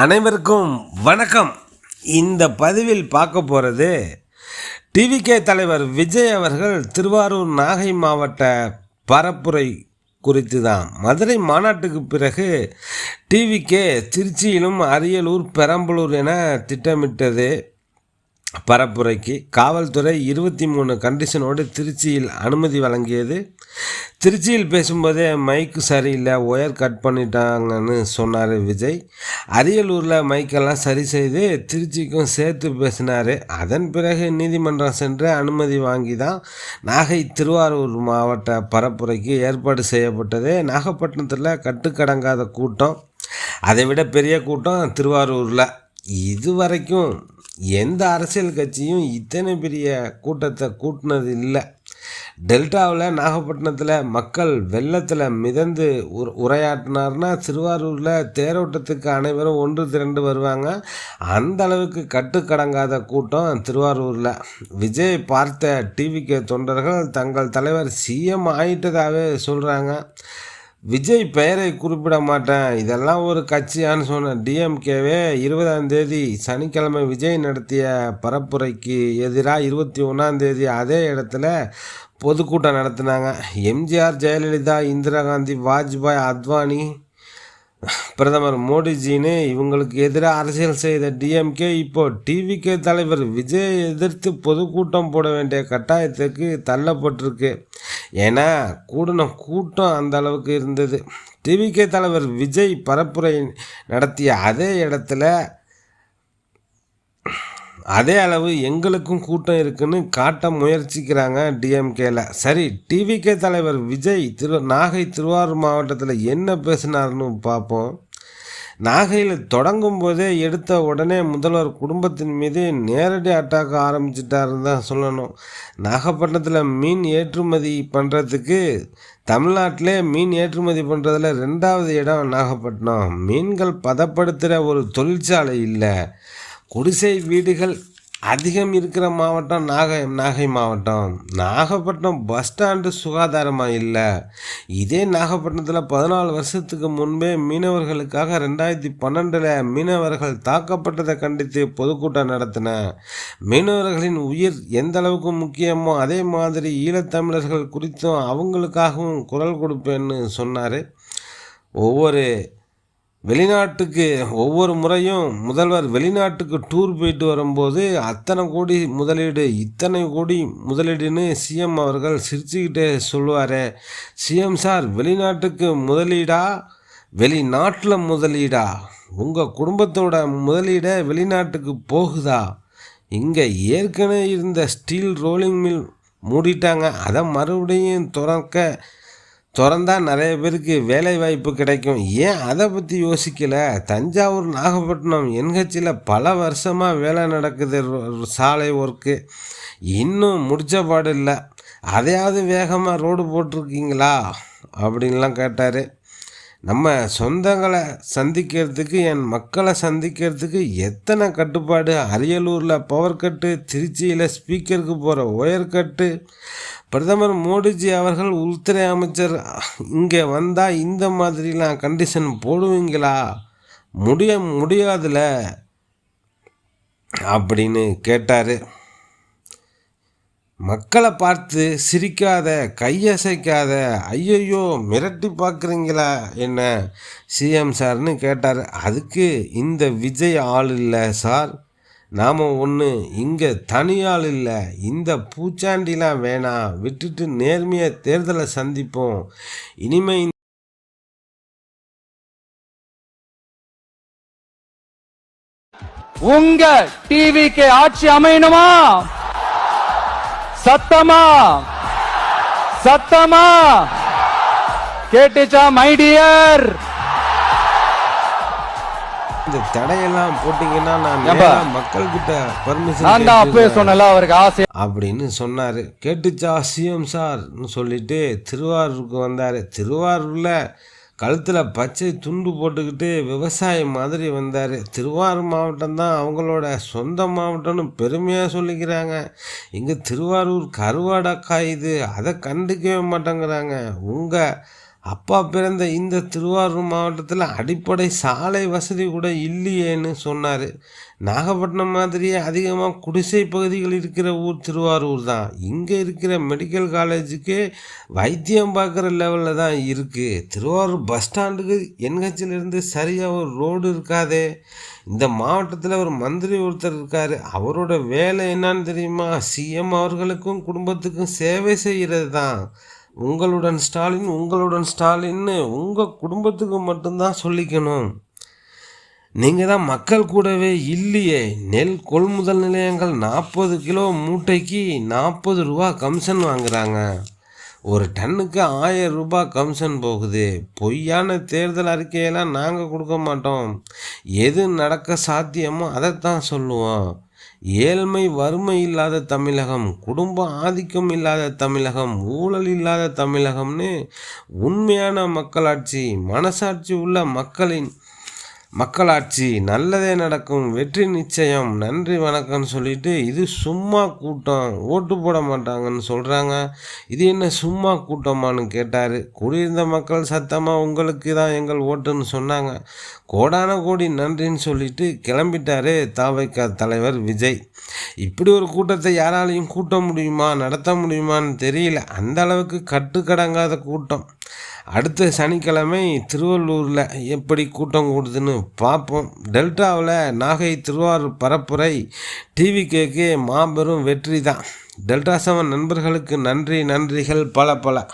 அனைவருக்கும் வணக்கம். இந்த பதிவில் பார்க்க போகிறது டிவிகே தலைவர் விஜய் அவர்கள் திருவாரூர் நாகை மாவட்ட பரப்புரை குறித்து தான் மதுரை மாநாட்டுக்கு பிறகு டிவிகே திருச்சியிலும் அரியலூர் பெரம்பலூர் என திட்டமிட்டது பரப்புரைக்கு. காவல்துறை இருபத்தி மூணு கண்டிஷனோடு திருச்சியில் அனுமதி வழங்கியது. திருச்சியில் பேசும்போதே மைக்கு சரியில்லை ஒயர் கட் பண்ணிட்டாங்கன்னு சொன்னார் விஜய். அரியலூரில் மைக்கெல்லாம் சரி செய்து திருச்சிக்கும் சேர்த்து பேசினார். அதன் பிறகு நீதிமன்றம் சென்று அனுமதி வாங்கி தான் நாகை திருவாரூர் மாவட்ட பரப்புரைக்கு ஏற்பாடு செய்யப்பட்டது. நாகப்பட்டினத்தில் கட்டுக்கடங்காத கூட்டம் அதை விட பெரிய கூட்டம் திருவாரூரில். இது வரைக்கும் எந்த அரசியல் கட்சியும் இத்தனை பெரிய கூட்டத்தை கூட்டினது இல்லை. டெல்டாவில் நாகப்பட்டினத்தில் மக்கள் வெள்ளத்தில் மிதந்து உர உரையாற்றினார்னா திருவாரூரில் தேரோட்டத்துக்கு அனைவரும் ஒன்று திரண்டு வருவாங்க. அந்த அளவுக்கு கட்டுக்கடங்காத கூட்டம் திருவாரூரில். விஜய் பார்த்த டிவிக்கு தொண்டர்கள் தங்கள் தலைவர் சிஎம் ஆயிட்டதாகவே சொல்கிறாங்க விஜய் பெயரை குறிப்பிட மாட்டேன். இதெல்லாம் ஒரு கட்சியான்னு சொன்ன டிஎம்கேவே இருபதாம் தேதி சனிக்கிழமை விஜய் நடத்திய பரப்புரைக்கு எதிராக இருபத்தி ஒன்றாம் தேதி அதே இடத்துல பொதுக்கூட்டம் நடத்தினாங்க. எம்ஜிஆர் ஜெயலலிதா இந்திரா காந்தி வாஜ்பாய் அத்வானி பிரதமர் மோடிஜின்னு இவங்களுக்கு எதிராக அரசியல் செய்த டிஎம்கே இப்போ டிவிகே தலைவர் விஜயை எதிர்த்து பொதுக்கூட்டம் போட வேண்டிய கட்டாயத்துக்கு தள்ளப்பட்டிருக்கு. ஏன்னா கூடின கூட்டம் அந்த அளவுக்கு இருந்தது. டிவிகே தலைவர் விஜய் பரப்புரை நடத்திய அதே இடத்துல அதே அளவு எங்களுக்கும் கூட்டம் இருக்குன்னு காட்ட முயற்சிக்கிறாங்க டிஎம்கேல சரி டிவிகே தலைவர் விஜய் திரு நாகை திருவாரூர் மாவட்டத்தில் என்ன பேசினார்னு பார்ப்போம் நாகையில் தொடங்கும் போதே எடுத்த உடனே முதல்வர் குடும்பத்தின் மீது நேரடி அட்டாக் ஆரம்பிச்சிட்டாருன்னு தான் சொல்லணும். நாகப்பட்டினத்தில் மீன் ஏற்றுமதி பண்ணுறதுக்கு தமிழ்நாட்டிலே மீன் ஏற்றுமதி பண்ணுறதுல ரெண்டாவது இடம் நாகப்பட்டினம். மீன்கள் பதப்படுத்துகிற ஒரு தொழிற்சாலை இல்லை. குடிசை வீடுகள் அதிகம் இருக்கிற மாவட்டம் நாகை நாகை மாவட்டம். நாகப்பட்டினம் பஸ் ஸ்டாண்டு சுகாதாரமாக இல்லை? இதே நாகப்பட்டினத்தில் பதினாலு வருஷத்துக்கு முன்பே மீனவர்களுக்காக ரெண்டாயிரத்தி பன்னெண்டில் மீனவர்கள் தாக்கப்பட்டதை கண்டித்து பொதுக்கூட்டம் நடத்தின. மீனவர்களின் உயிர் எந்த அளவுக்கு முக்கியமோ அதே மாதிரி ஈழத்தமிழர்கள் குறித்தும் அவங்களுக்காகவும் குரல் கொடுப்பேன்னு சொன்னார். ஒவ்வொரு வெளிநாட்டுக்கு ஒவ்வொரு முறையும் முதல்வர் வெளிநாட்டுக்கு டூர் போயிட்டு வரும்போது அத்தனை கோடி முதலீடு இத்தனை கோடி முதலீடுன்னு சிஎம் அவர்கள் சிரிச்சுக்கிட்டே சொல்லுவார். சிஎம் சார் வெளிநாட்டுக்கு முதலீடா? வெளிநாட்டில் முதலீடா? உங்கள் குடும்பத்தோட முதலீடை வெளிநாட்டுக்கு போகுதா? இங்கே ஏற்கனவே இருந்த ஸ்டீல் ரோலிங் மில் மூடிட்டாங்க. அதை மறுபடியும் திறக்க திறந்தா நிறைய பேருக்கு வேலை வாய்ப்பு கிடைக்கும். ஏன் அதை பற்றி யோசிக்கல? தஞ்சாவூர் நாகப்பட்டினம் என்ஹெச்சில் பல வருஷமாக வேலை நடக்குது. சாலை ஒர்க்கு இன்னும் முடிச்ச பாடு இல்லை. அதையாவது வேகமாக ரோடு போட்டிருக்கீங்களா? அப்படின்லாம் கேட்டார். நம்ம சொந்தங்களை சந்திக்கிறதுக்கு என் மக்களை சந்திக்கிறதுக்கு எத்தனை கட்டுப்பாடு? அரியலூரில் பவர் கட்டு திருச்சியில் ஸ்பீக்கருக்கு போகிற ஒயர் கட்டு பிரதமர் மோடிஜி அவர்கள் உள்துறை அமைச்சர் இங்கே வந்தால் இந்த மாதிரிலாம் கண்டிஷன் போடுவீங்களா? முடிய முடியாதுல? அப்படின்னு கேட்டார். மக்களை பார்த்து சிரிக்காத கையசைக்காத ஐயையோ மிரட்டி பார்க்குறீங்களா என்ன? சிஎம் சார்னு கேட்டார். அதுக்கு இந்த விஜய் ஆள் இல்லை சார். நாம் ஒன்று இங்கே தனியாள் இல்லை. இந்த பூச்சாண்டிலாம் வேணாம் விட்டுட்டு நேர்மையாக தேர்தலை சந்திப்போம். இனிமே உங்க டிவிக்கு ஆட்சி அமையணுமா? சத்தமா? சத்தமா? கேட்டுச்சா மை டியர் இந்த தடையெல்லாம் போட்டிங்கன்னா நான் ஏம்பா? நேரா மக்கள்கிட்ட பர்மிஷன் நான் தான் அப்பவே சொன்னல அவருக்கு ஆசை. அப்படின்னு சொன்னார். கேட்டுச்சா சிஎம் சார்னு சொல்லிட்டு திருவாரூருக்கு வந்தார். திருவாரூரில் கழுத்தில் பச்சை துண்டு போட்டுக்கிட்டு விவசாயம் மாதிரி வந்தார். திருவாரூர் மாவட்டம் தான் அவங்களோட சொந்த மாவட்டம்னு பெருமையாக சொல்லிக்கிறாங்க. இங்கே திருவாரூர் கருவாடக்காய் இது அதை கண்டுக்கவே மாட்டேங்கிறாங்க. உங்கள் அப்பா பிறந்த இந்த திருவாரூர் மாவட்டத்தில் அடிப்படை சாலை வசதி கூட இல்லையேன்னு சொன்னார். நாகப்பட்டினம் மாதிரியே அதிகமாக குடிசை பகுதிகள் இருக்கிற ஊர் திருவாரூர் தான். இங்கே இருக்கிற மெடிக்கல் காலேஜுக்கு வைத்தியம் பார்க்குற லெவலில் தான் இருக்குது திருவாரூர் பஸ் ஸ்டாண்டுக்கு என்ஹெச்சிலிருந்து சரியாக ஒரு ரோடு இருக்காதே. இந்த மாவட்டத்தில் ஒரு மந்திரி ஒருத்தர் இருக்கார். அவரோட வேலை என்னன்னு தெரியுமா? சிஎம் அவர்களுக்கும் குடும்பத்துக்கும் சேவை செய்கிறது தான். உங்களுடன் ஸ்டாலின் உங்களுடன் ஸ்டாலின்னு உங்கள் குடும்பத்துக்கு மட்டும்தான் சொல்லிக்கணும். நீங்கள் தான் மக்கள் கூடவே இல்லையே. நெல் கொள்முதல் நிலையங்கள் நாற்பது கிலோ மூட்டைக்கு நாற்பது ரூபா கமிஷன் வாங்குகிறாங்க ஒரு டன்னுக்கு ஆயிரம் ரூபாய் கமிஷன் போகுது. பொய்யான தேர்தல் அறிக்கையெல்லாம் நாங்கள் கொடுக்க மாட்டோம். எது நடக்க சாத்தியமோ அதைத்தான் சொல்லுவோம். ஏழ்மை வறுமை இல்லாத தமிழகம் குடும்ப ஆதிக்கம் இல்லாத தமிழகம் ஊழல் இல்லாத தமிழகம்னு உண்மையான மக்களாட்சி மனசாட்சி உள்ள மக்களின் மக்களாட்சி நல்லதே நடக்கும் வெற்றி நிச்சயம் நன்றி வணக்கம்னு சொல்லிட்டு இது சும்மா கூட்டம் ஓட்டு போட மாட்டாங்கன்னு சொல்கிறாங்க இது என்ன சும்மா கூட்டமான்னு கேட்டார். குடியிருந்த மக்கள் சத்தமாக உங்களுக்கு தான் எங்கள் ஓட்டுன்னு சொன்னாங்க. கோடான கோடி நன்றின்னு சொல்லிட்டு கிளம்பிட்டாரு தாவைக்கா தலைவர் விஜய். இப்படி ஒரு கூட்டத்தை யாராலையும் கூட்ட முடியுமா நடத்த முடியுமான்னு தெரியல. அந்த அளவுக்கு கட்டுக்கடங்காத கூட்டம். அடுத்த சனிக்கிழமை திருவள்ளூரில் எப்படி கூட்டம் கூடுதுன்னு பார்ப்போம். டெல்டாவில் நாகை திருவாரூர் பரப்புரை டிவி கேக்கு மாபெரும் வெற்றி தான் டெல்டா செவன் நண்பர்களுக்கு நன்றி நன்றிகள் பல பல.